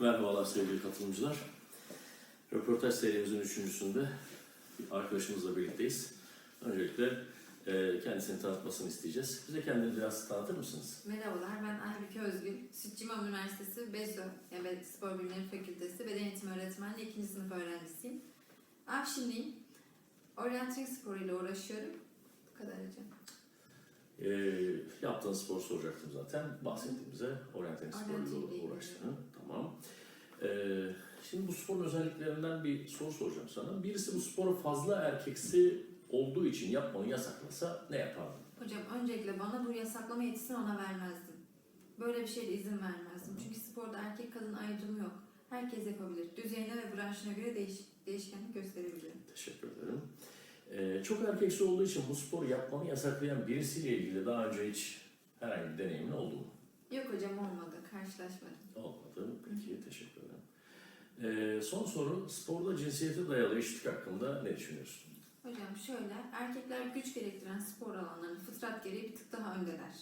Merhabalar sevgili katılımcılar. Röportaj serimizin üçüncüsünde arkadaşımızla birlikteyiz. Öncelikle e, kendisini tanıtmasını isteyeceğiz. Bize kendini biraz tanıtır mısınız? Merhabalar, ben Aybüke Özgül. Sütçü İmam Üniversitesi BESÖ, yani Spor Bilimleri Fakültesi Beden Eğitimi Öğretmenliği 2. sınıf öğrencisiyim. Afşinliyim. Orientering sporuyla uğraşıyorum. Bu kadar hocam. E, yaptığın spor soracaktım zaten. Bahsettin bize orienteering sporuyla uğraştığını. Tamam. E, şimdi bu sporun özelliklerinden bir soru soracağım sana. Birisi bu sporu fazla erkeksi olduğu için yapmanı yasaklasa ne yapardın? Hocam öncelikle bana bu yasaklama yetisini ona vermezdim. Böyle bir şeye izin vermezdim. Çünkü sporda erkek kadın ayrımı yok. Herkes yapabilir. Düzeyine ve branşına göre değiş, değişkenlik gösterebilir. Teşekkür ederim. Ee, çok erkeksi olduğu için bu sporu yapmanı yasaklayan birisiyle ilgili daha önce hiç herhangi bir deneyimin oldu mu? Yok hocam olmadı. Karşılaşmadım. Olmadı. Teşekkür ederim. Ee, son soru, sporda cinsiyete dayalı eşitlik hakkında ne düşünüyorsun? Hocam şöyle, erkekler güç gerektiren spor alanlarında fıtrat gereği bir tık daha öndeler.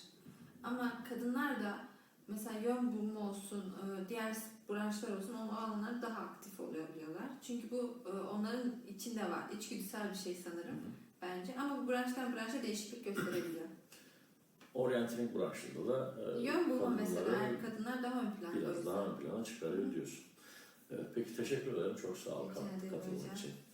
Ama kadınlar da mesela yön bulma olsun, e, diğer branşlar olsun o alanlar daha aktif oluyorlar. Çünkü bu e, onların içinde var. İçgüdüsel bir şey sanırım bence. Ama bu branştan branşa değişiklik gösterebiliyor. Orienteering branşında da e, Yön bulma mesela kadınlar daha çıkarıyor diyorsun. Evet, peki teşekkür ederim. Çok sağ ol hocam. için.